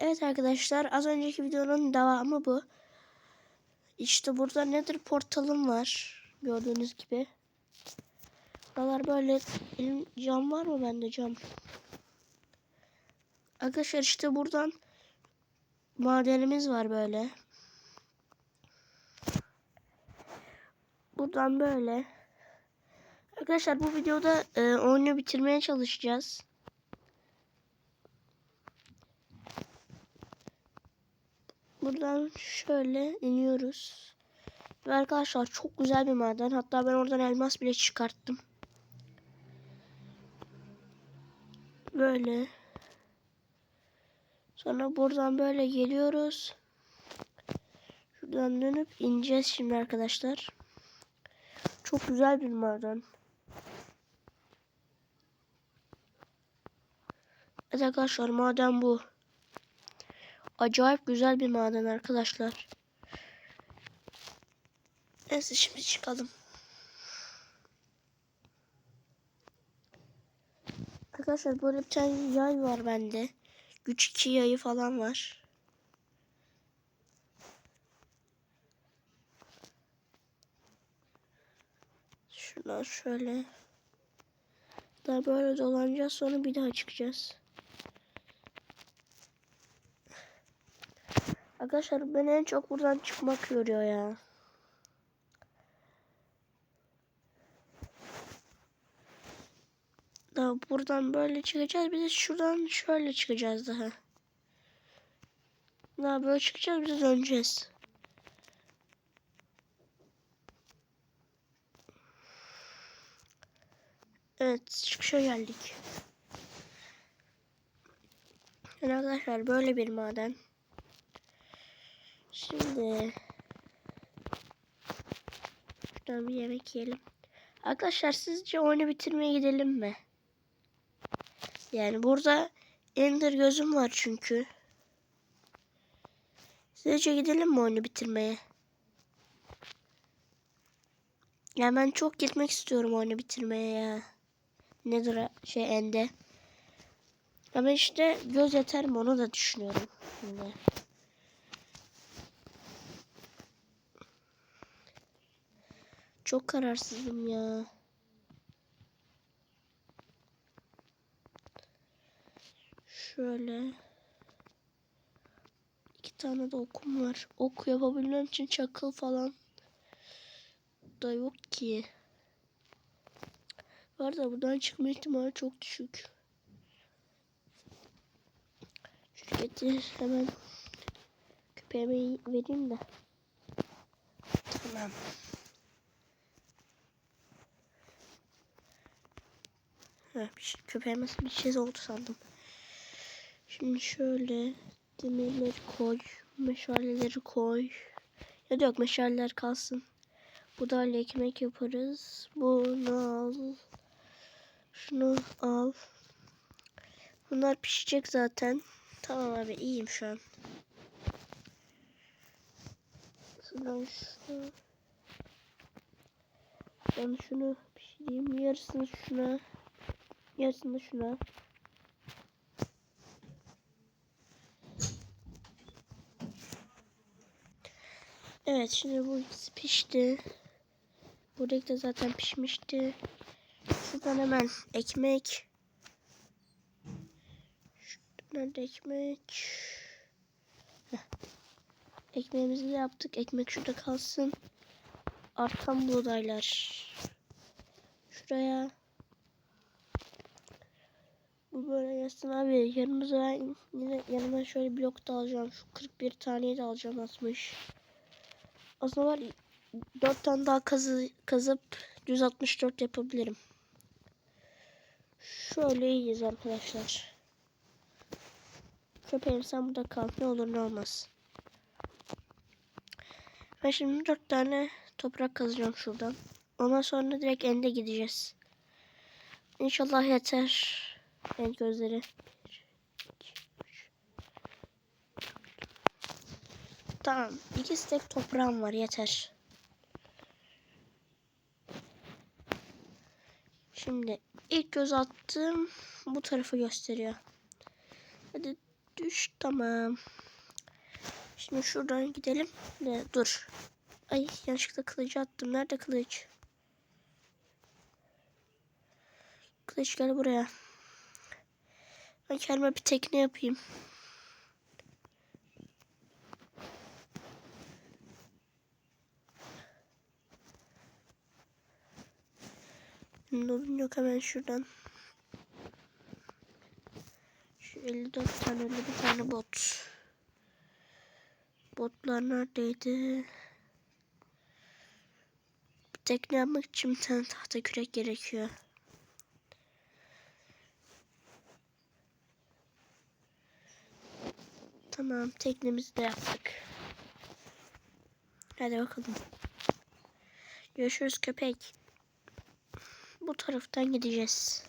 Evet arkadaşlar az önceki videonun devamı bu. İşte burada nedir portalım var. Gördüğünüz gibi. Buralar böyle elim cam var mı bende cam? Arkadaşlar işte buradan madenimiz var böyle. Buradan böyle. Arkadaşlar bu videoda e, oyunu bitirmeye çalışacağız. Buradan şöyle iniyoruz. Ve arkadaşlar çok güzel bir maden. Hatta ben oradan elmas bile çıkarttım. Böyle. Sonra buradan böyle geliyoruz. Şuradan dönüp ineceğiz şimdi arkadaşlar. Çok güzel bir maden. Evet arkadaşlar maden bu. Acayip güzel bir maden arkadaşlar. Neyse şimdi çıkalım. Arkadaşlar böyle bir tane yay var bende. Güç 2 yayı falan var. Şuradan şöyle. Daha böyle dolanacağız sonra bir daha çıkacağız. Arkadaşlar beni en çok buradan çıkmak yoruyor ya. Daha buradan böyle çıkacağız. Bir de şuradan şöyle çıkacağız daha. Daha böyle çıkacağız. De döneceğiz. Evet çıkışa geldik. Yani arkadaşlar böyle bir maden. Şimdi şuradan bir yemek yiyelim. Arkadaşlar sizce oyunu bitirmeye gidelim mi? Yani burada Ender gözüm var çünkü. Sizce gidelim mi oyunu bitirmeye? Ya ben çok gitmek istiyorum oyunu bitirmeye ya. Nedir şey ende. Ama işte göz yeter mi onu da düşünüyorum. Şimdi. Çok kararsızım ya. Şöyle. iki tane de okum var. Ok yapabilmem için çakıl falan da yok ki. Var da buradan çıkma ihtimali çok düşük. Şirketi hemen köpeğime vereyim de. Tamam. Ha, şey, köpeğime bir şey oldu sandım. Şimdi şöyle demirleri koy, meşaleleri koy. Ya da yok meşaleler kalsın. Bu da ekmek yaparız. Bunu al. Şunu al. Bunlar pişecek zaten. Tamam abi iyiyim şu an. Şuradan şunu. Ben şunu pişireyim. Yarısını şuna. Yarısını şuna. Evet şimdi bu pişti. Buradaki de zaten pişmişti. Şuradan hemen ekmek. Şuradan da ekmek. Heh. Ekmeğimizi de yaptık. Ekmek şurada kalsın. Artan buğdaylar. Şuraya. Bu böyle yazsın abi. Yanımıza ben yine yanıma şöyle blok da alacağım. Şu 41 taneyi de alacağım asmış. Aslında var 4 tane daha kazı, kazıp 164 yapabilirim. Şöyle iyiyiz arkadaşlar. Köpeğim sen burada kal. Ne olur ne olmaz. Ben şimdi 4 tane toprak kazacağım şuradan. Ondan sonra direkt ende gideceğiz. İnşallah yeter. End gözleri. Tamam. iki stek toprağım var yeter. Şimdi ilk göz attığım bu tarafı gösteriyor. Hadi Düş tamam. Şimdi şuradan gidelim. Ne dur. Ay yanlışlıkla kılıcı attım. Nerede kılıç? Kılıç gel buraya. Ben kendime bir tekne yapayım. Nurun yok hemen şuradan. Şu 54 tane bir tane bot. Botlar neredeydi? Bir tekne yapmak için bir tane tahta kürek gerekiyor. Tamam teknemizi de yaptık. Hadi bakalım. Görüşürüz köpek. Bu taraftan gideceğiz.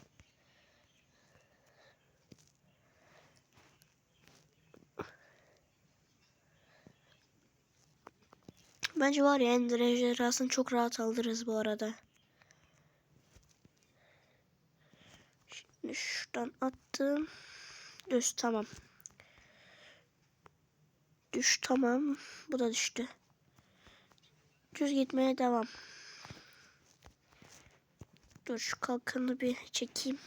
Bence var ya Ender ejderhasını çok rahat alırız bu arada. Şimdi şuradan attım. Düz tamam. Düş tamam. Bu da düştü. Düz gitmeye devam. Dur şu kalkanı bir çekeyim.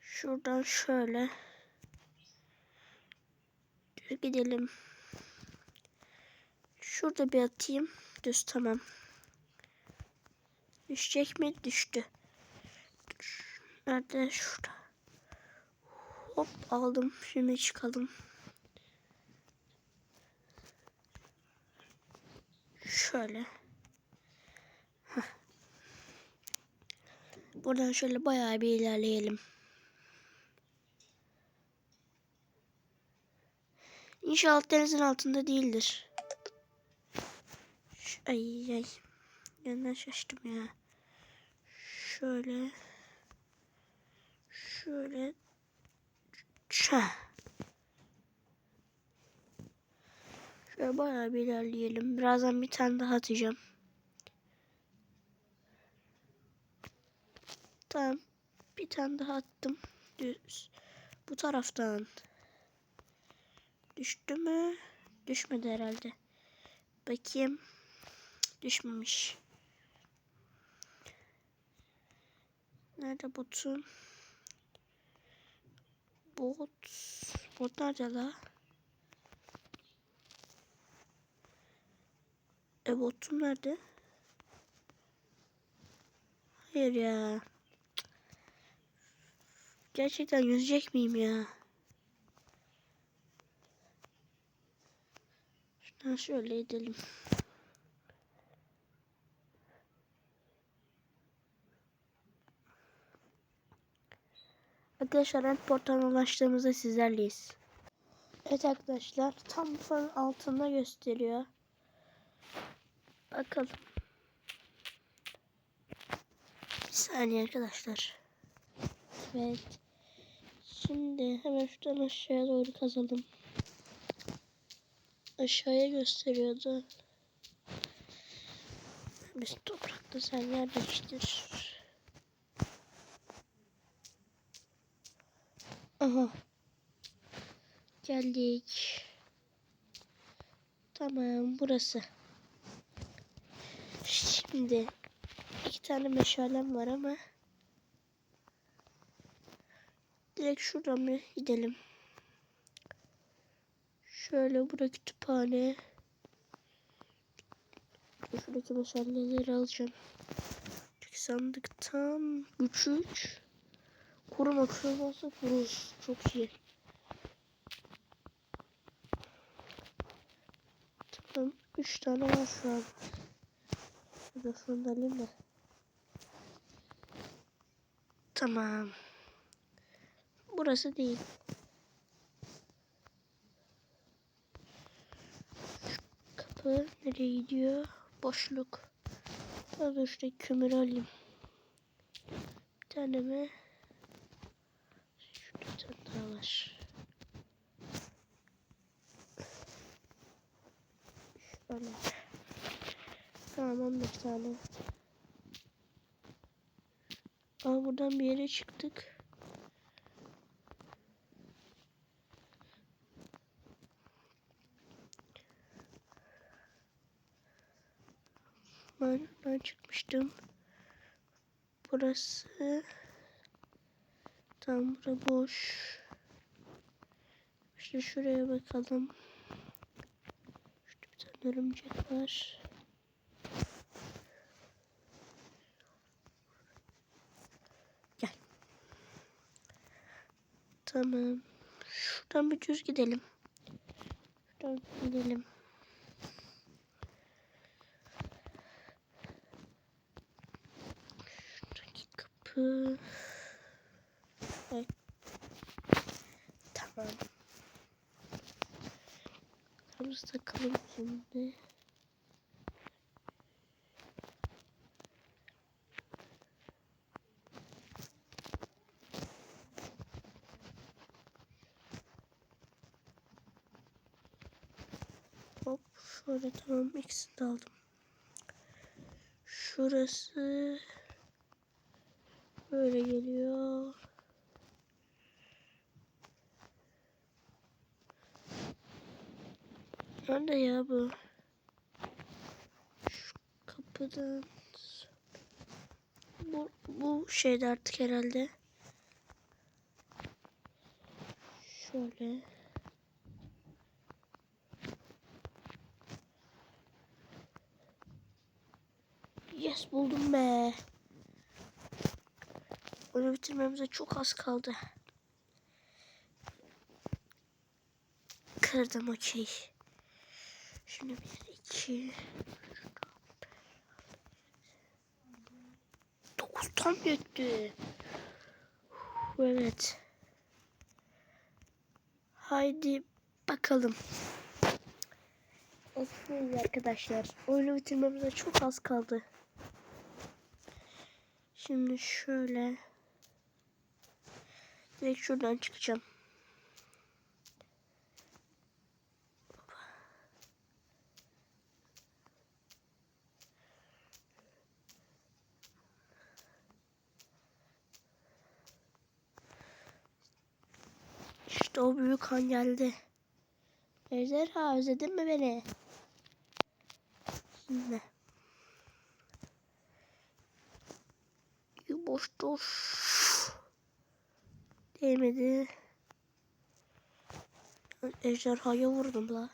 Şuradan şöyle. Düz gidelim. Şurada bir atayım. Düz tamam. Düşecek mi? Düştü. Nerede? Şurada. Hop aldım. Şimdi çıkalım. Şöyle. Buradan şöyle bayağı bir ilerleyelim. İnşallah denizin altında değildir. Ay ay. Yandan şaştım ya. Şöyle. Şöyle. Şah. Şöyle bayağı bir ilerleyelim. Birazdan bir tane daha atacağım. Tamam. Bir tane daha attım. Düz. Bu taraftan. Düştü mü? Düşmedi herhalde. Bakayım. Düşmemiş. Nerede botum? Bot. Bot nerede la? Botum nerede? Hayır ya. Gerçekten yüzecek miyim ya? Şuradan şöyle edelim. Arkadaşlar end portana ulaştığımızda sizlerleyiz. Evet arkadaşlar tam fırın altında gösteriyor. Bakalım. Bir saniye arkadaşlar. Evet. Şimdi hemen şuradan aşağıya doğru kazalım. Aşağıya gösteriyordu. Biz toprakta sen yer değiştir. Aha. Geldik. Tamam burası. Şimdi iki tane meşalem var ama direkt şuradan mı gidelim? Şöyle bura kütüphane. Şuradaki meşaleleri alacağım. Çünkü sandıktan 3 3 Kuruma kırılmazsa kurur. Çok iyi. Tamam. 3 tane var şu an. Da alayım da. Tamam. Burası değil. Kapı nereye gidiyor? Boşluk. Ben de şurada kömür alayım. Bir tane mi? Şurada bir tane daha var. Şöyle. Tamam 11 tane. Aa buradan bir yere çıktık. Ben, ben çıkmıştım. Burası tam bura boş. İşte şuraya bakalım. Şurada bir tane örümcek var. Tamam. Şuradan bir düz gidelim. Şuradan gidelim. Şuradaki kapı. Evet. Tamam. Kapımızı takalım şimdi. Hop şöyle tamam ikisini de aldım. Şurası böyle geliyor. Nerede ya bu? Şu kapıdan bu, bu şeyde artık herhalde. Şöyle. Yes buldum be. Onu bitirmemize çok az kaldı. Kırdım okey. Şimdi bir iki. Dokuz tam yetti. Evet. Haydi bakalım. Evet arkadaşlar. Oyunu bitirmemize çok az kaldı. Şimdi şöyle direkt şuradan çıkacağım. İşte o büyük han geldi. Ejderha özledin mi beni? Şimdi. Boş dur. Değmedi. Ejderhaya vurdum la.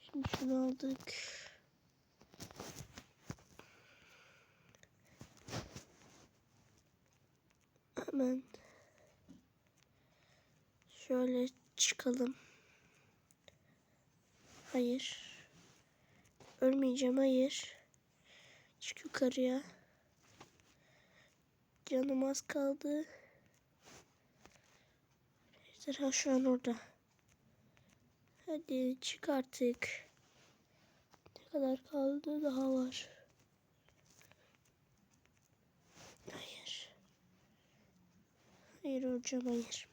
Şimdi şunu aldık. Hemen şöyle çıkalım. Hayır. Ölmeyeceğim hayır. Çık yukarıya. Canım az kaldı. Ejderha şu an orada. Hadi çık artık. Ne kadar kaldı daha var. Hayır. Hayır hocam hayır.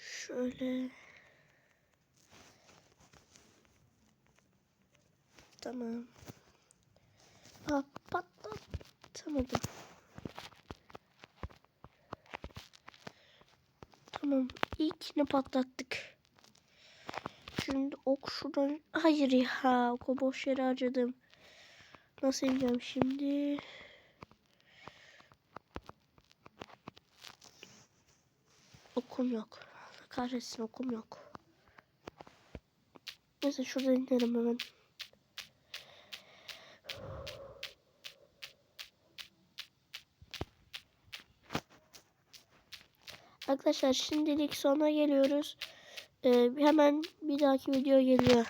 Şöyle. Tamam. Aa, patlatamadım. Tamam. İlkini patlattık. Şimdi ok şuradan. Hayır ya. Oku boş yere harcadım. Nasıl ineceğim şimdi? Okum yok. Kahretsin okum yok. Neyse şuradan inerim hemen. Arkadaşlar şimdilik sona geliyoruz. Ee, hemen bir dahaki video geliyor.